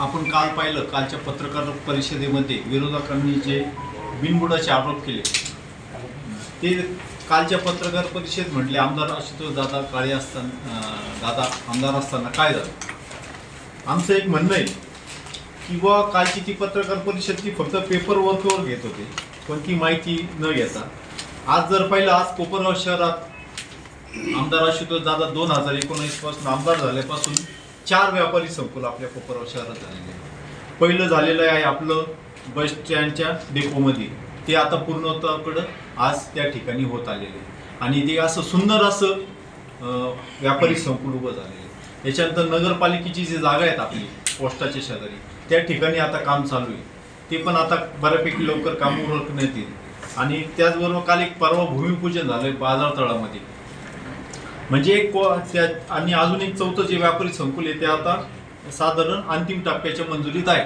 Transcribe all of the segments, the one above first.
आपण काल पाहिलं कालच्या पत्रकार परिषदेमध्ये विरोधकांनी जे बिनबुडाचे आरोप केले. ते कालच्या पत्रकार परिषदेत म्हटले आमदार आशुतोष दादा काळे असताना दादा आमदार असताना काय झालं? आमचं एक म्हणणं आहे की कालची ती पत्रकार परिषद ती फक्त पेपर वर्कवर घेत होते कोणती माहिती न घेता. आज जर पाहिलं आज कोपरगाव शहरात आमदार आशुतोष दादा दोन हजार एकोणीसपासून आमदार झाल्यापासून चार व्यापारी संकुल आपल्या कोपरगाव शहरात झालेले आहे. पहिलं झालेलं आहे आपलं बस स्टँडच्या डेपोमध्ये. ते आता पूर्णत्वाकडं आज त्या ठिकाणी होत आलेले आहे. आणि ते असं सुंदर असं व्यापारी संकुल उभं झालेलं आहे. याच्यानंतर नगरपालिकेची जी जागा आहेत आपली पोस्टाच्या शेजारी त्या ठिकाणी आता काम चालू आहे. ते पण आता बऱ्यापैकी लवकर काम उरकण्यात येईल. आणि त्याचबरोबर काल एक परवा भूमिपूजन झालं बाजार तळामध्ये म्हणजे एक को- त्या आणि अजून एक चौथं जे व्यापारी संकुल आहे ते आता साधारण अंतिम टप्प्याच्या मंजुरीत आहे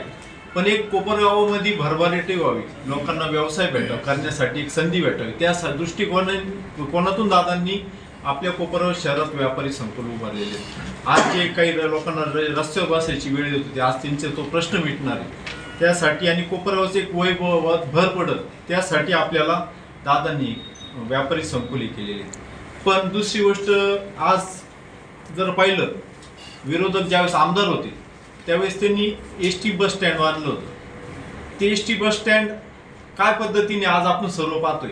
पण एक कोपरगावामध्ये भरभराटी व्हावी लोकांना व्यवसाय भेटावा करण्यासाठी एक संधी भेटावी त्या दृष्टिकोना कोणातून दादांनी आपल्या कोपरगाव शहरात व्यापारी संकुल उभारलेले आहे. आज जे काही लोकांना र- रस्त्यावर बसायची वेळ येत होती आज त्यांचे तो प्रश्न मिटणार आहे त्यासाठी आणि कोपरगावचे एक वैभवात भर पडत त्यासाठी आपल्याला दादांनी व्यापारी संकुले केलेली आहे. पण दुसरी गोष्ट आज जर पाहिलं विरोधक ज्यावेळेस आमदार होते त्यावेळेस त्यांनी एस टी बस स्टँड बांधलं होतं. ते एस टी बस स्टँड काय पद्धतीने आज आपण सर्व पाहतोय?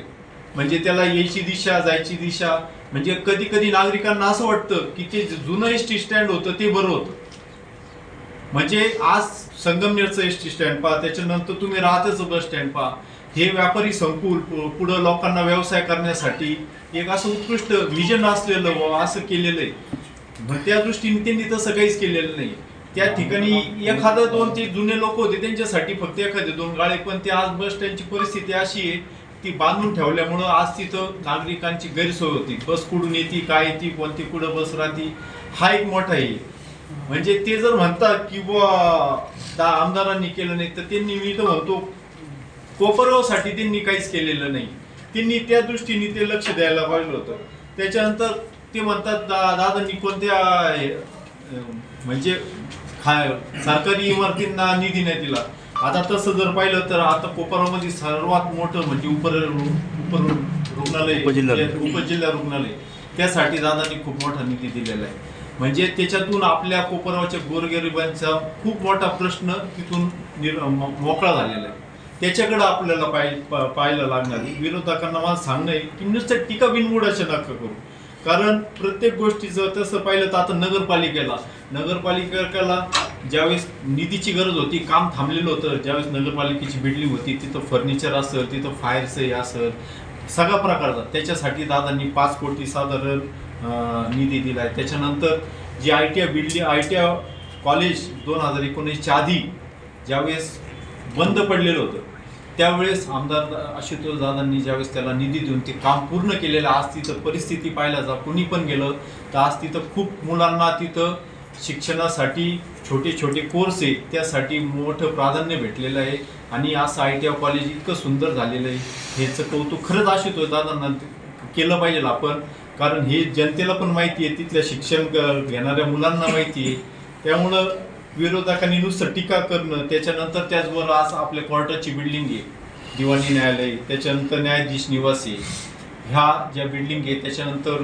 म्हणजे त्याला यायची दिशा जायची दिशा म्हणजे कधी कधी नागरिकांना असं वाटतं की ते जुनं एस टी स्टँड होतं ते बरं होतं. म्हणजे आज संगमनेरचं एस टी स्टँड पहा त्याच्यानंतर तुम्ही राहतेचं बस स्टँड पहा हे व्यापारी संकुल पुढं लोकांना व्यवसाय करण्यासाठी एक असं उत्कृष्ट विजन असलेलं बुवा असं केलेलं आहे. मग त्या दृष्टीने त्यांनी तसं काहीच केलेलं नाही. त्या ठिकाणी एखादं दोन ते जुने लोक होते त्यांच्यासाठी फक्त एखादे दोन गाळे पण ते आज बस स्टँडची परिस्थिती अशी आहे ती बांधून ठेवल्यामुळं आज तिथं नागरिकांची गैरसोय होती. बस कुठून येते काय येते कोणती कुठं बस राहते हा एक मोठा आहे म्हणजे ते जर म्हणतात की बुवा दा- आमदारांनी केलं नाही तर त्यांनी मी तर म्हणतो कोपरगावसाठी त्यांनी काहीच केलेलं नाही. त्यांनी त्या दृष्टीने ते लक्ष द्यायला पाहिजे होतं. त्याच्यानंतर ते म्हणतात दा- दादांनी कोणत्या म्हणजे खा सरकारी इमारतींना निधी नाही दिला. आता तसं जर पाहिलं तर आता कोपरामध्ये सर्वात मोठं म्हणजे उपर उपर रुग्णालय उपजिल्हा. रुग्णालय. त्यासाठी दादांनी खूप मोठा निधी दिलेला आहे. म्हणजे त्याच्यातून आपल्या कोपरावच्या गोरगरिबांचा खूप मोठा प्रश्न तिथून मोकळा झालेला आहे. त्याच्याकडे आपल्याला पाय पा- पाहायला लागणार. आहे. विरोधकांना मला सांगणं आहे की नुसतं टीका बिनबुडाच्या नका करू. कारण प्रत्येक गोष्टीचं तसं पाहिलं तर आता नगरपालिकेला नगरपालिकेला ज्यावेळेस निधीची गरज होती काम थांबलेलं होतं ज्यावेळेस नगरपालिकेची बिल्डिंग होती तिथं फर्निचर असेल तिथं फायरचं हे असेल सगळा प्रकारचा. त्याच्यासाठी दादांनी पाच कोटी साधारण निधी निधी आहे त्याच्यानंतर G I T I building I T I college दोन हजार एकोणीसच्या आधी ज्यावेळेस बंद पडलेलं होतं त्यावेळेस आमदार आशुतोष दादांनी ज्यावेळेस त्याला निधी देऊन ते काम पूर्ण केलेलं आज तिथं परिस्थिती पाहिला जा कुणी पण गेलं तर आज तिथं खूप मुलांना तिथं शिक्षणासाठी छोटे छोटे कोर्स आहेत त्यासाठी मोठं प्राधान्य भेटलेलं आहे. आणि असं आय टी आय कॉलेज इतकं सुंदर झालेलं आहे. ह्याचं कौतुक खरंच आशुतोष दादांना केलं पाहिजे आपण कारण हे जनतेला पण माहिती आहे तिथल्या शिक्षण ग- घेणाऱ्या मुलांना माहिती आहे. त्यामुळं विरोधकांनी नुसतं टीका करणं त्याच्यानंतर त्याचबरोबर आज आपल्या कोर्टाची बिल्डिंग आहे दिवाणी न्यायालय त्याच्यानंतर न्यायाधीश निवास आहे. ह्या ज्या बिल्डिंग आहे त्याच्यानंतर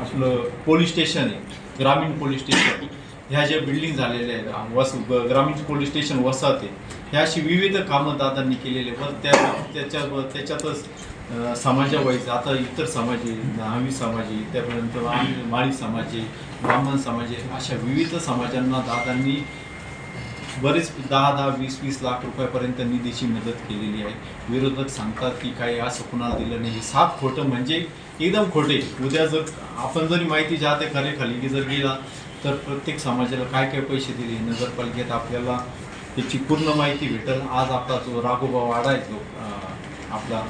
आपलं पोलीस स्टेशन आहे ग्रामीण पोलीस स्टेशन. ह्या ज्या बिल्डिंग झालेल्या आहेत वस ग्रामीण पोलीस स्टेशन वसाहत आहे ह्या अशी विविध कामं दादांनी केलेले पण त्या त्याच्या त्याच्यातच समाजा समाजावाईज आता इतर समाज आहे दहावी समाज आहे त्यापर्यंत माळी समाज आहे ब्राह्मण समाज आहे. अशा विविध समाजांना दादांनी बरेच दहा दहा वीस वीस लाख रुपयापर्यंत निधीची मदत केलेली आहे. विरोधक सांगतात की काय असं कुणाला दिलं नाही. हे साफ खोटं म्हणजे एकदम खोटे. उद्या जर आपण जरी माहिती जाते खरे खाली की जर गेला तर प्रत्येक समाजाला काय काय पैसे दिले नगरपालिकेत आपल्याला त्याची पूर्ण माहिती भेटेल. आज आपला जो राघोबा वाडा आहे जो आपला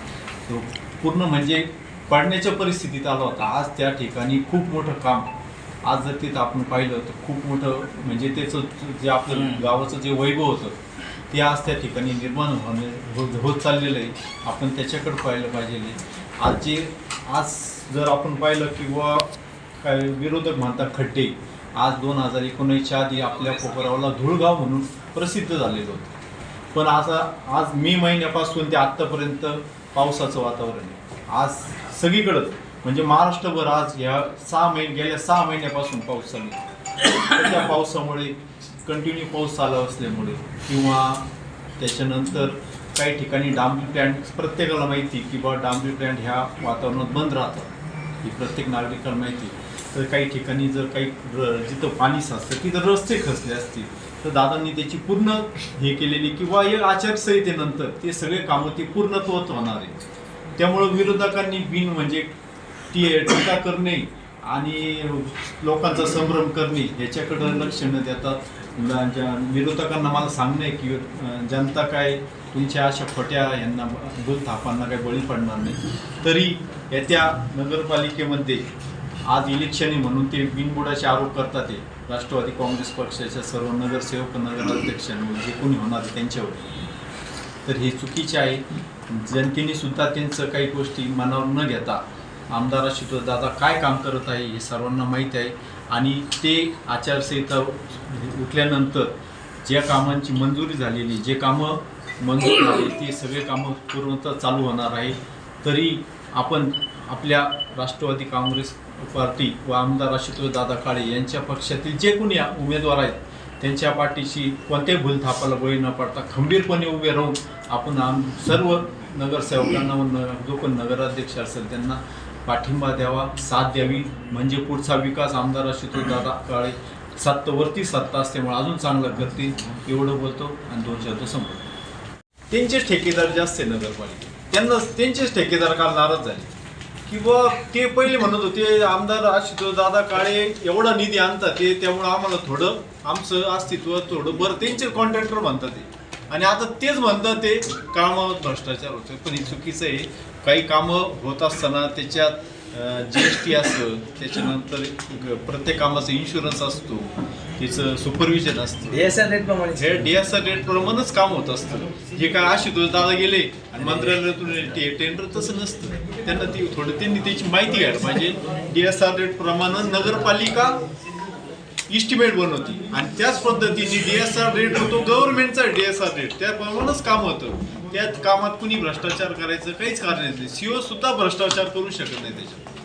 तो पूर्ण म्हणजे पडण्याच्या परिस्थितीत आला होता. आज त्या ठिकाणी खूप मोठं काम आज जर तिथं आपण पाहिलं तर खूप मोठं म्हणजे त्याचं जे आपलं गावाचं जे वैभव होतं ते आज त्या ठिकाणी निर्माण होणे होत चाललेलं आहे. आपण त्याच्याकडे पाहिलं पाहिजे. आज जे आज जर आपण पाहिलं किंवा काय विरोधक म्हणतात खड्डे आज दोन हजार एकोणीसच्या आधी आपल्या कोपरावला धुळगाव म्हणून प्रसिद्ध झालेलं होतं. पण आता आज मे महिन्यापासून ते आत्तापर्यंत पावसाचं वातावरण आहे. आज सगळीकडं म्हणजे महाराष्ट्रभर आज ह्या सहा महिने गेल्या सहा महिन्यापासून पाऊस चालू त्या पावसामुळे कंटिन्यू पाऊस चालू असल्यामुळे किंवा त्याच्यानंतर काही ठिकाणी डांबरी प्लॅन्ट प्रत्येकाला माहिती की बा डांबरी प्लॅन्ट ह्या वातावरणात बंद राहतात ही प्रत्येक नागरिकाला माहिती तर काही ठिकाणी जर काही जिथं पाणी साचतं तिथं रस्ते खचले असतील तर दादांनी त्याची पूर्ण हे केलेली किंवा या आचारसंहितेनंतर ते सगळे कामं ते पूर्णत्वत होणार आहे. त्यामुळं विरोधकांनी बिन म्हणजे ती टीका करणे आणि लोकांचा संभ्रम करणे याच्याकडं लक्ष न देता ज्या विरोधकांना मला सांगणं आहे की जनता काय तुमच्या अशा खोट्या यांना भूल थापांना काही बळी पडणार नाही. तरी येत्या नगरपालिकेमध्ये आज इलेक्शन आहे म्हणून ते बिनबुडाचे आरोप करतात ते राष्ट्रवादी काँग्रेस पक्षाच्या सर्व नगरसेवक नगराध्यक्षांवर जे कोणी होणार त्यांच्यावर. तर हे चुकीचे आहे. जनतेने सुद्धा त्यांचं काही गोष्टी मनावर न घेता आमदार आशुतोष दादा काय काम करत आहे हे सर्वांना माहीत आहे. आणि ते आचारसंहिता उठल्यानंतर ज्या कामांची मंजुरी झालेली जे कामं मंजूर झाली ते सगळे कामं पूर्णतः चालू होणार आहे. तरी आपण आपल्या राष्ट्रवादी काँग्रेस पार्टी व आमदार आशुतोष दादा काळे यांच्या पक्षातील जे कोणी उमेदवार आहेत त्यांच्या पाठीशी कोणत्याही भूलथापाला बळी न पडता खंबीरपणे उभे राहून आपण आम सर्व नगरसेवकांना व जो पण नगराध्यक्ष असेल त्यांना पाठिंबा द्यावा साथ द्यावी. म्हणजे पुढचा विकास आमदार आशुतोष दादा काळे सत्तावरती सत्ता असल्यामुळे अजून चांगलं करतील एवढं बोलतो आणि दोन शब्द संपतो त्यांचेच ठेकेदार जास्त आहे नगरपालिकेत. त्यांना त्यांचेच ठेकेदार काल नाराज झाले. किंवा ते पहिले म्हणत होते आमदार आशुतोष दादा काळे एवढा निधी आणतात ते त्यामुळं आम्हाला थोडं आमचं अस्तित्व थोडं बरं त्यांचे कॉन्ट्रॅक्टर म्हणतात ते. आणि आता तेच म्हणतात ते कामावर भ्रष्टाचार होतो. पण हे चुकीचं आहे. काही कामं होत असताना त्याच्यात जी एस टी असतं त्याच्यानंतर प्रत्येक कामाचं इन्शुरन्स असतो. त्याचं सुपरविजन असतं. डीएसएल रेट प्रमाणे हे डीएसआर रेट प्रमाणेच काम होत असतं. जे काय आशुतोष दादा गेले आणि मंत्रालयातून टेंडर तसं नसतं. त्यांना ती थोडं त्यांनी त्याची माहिती घ्यायला पाहिजे. डीएसआर रेट प्रमाणे नगरपालिका इस्टिमेट बनवती आणि त्याच पद्धतीने डीएसआर रेट होतो गव्हर्नमेंटचा डीएसआर रेट त्याप्रमाणेच काम होतं. त्यात कामात कुणी भ्रष्टाचार करायचं काहीच कारण नाही. सीओ सुद्धा भ्रष्टाचार करू शकत नाही त्याच्यात.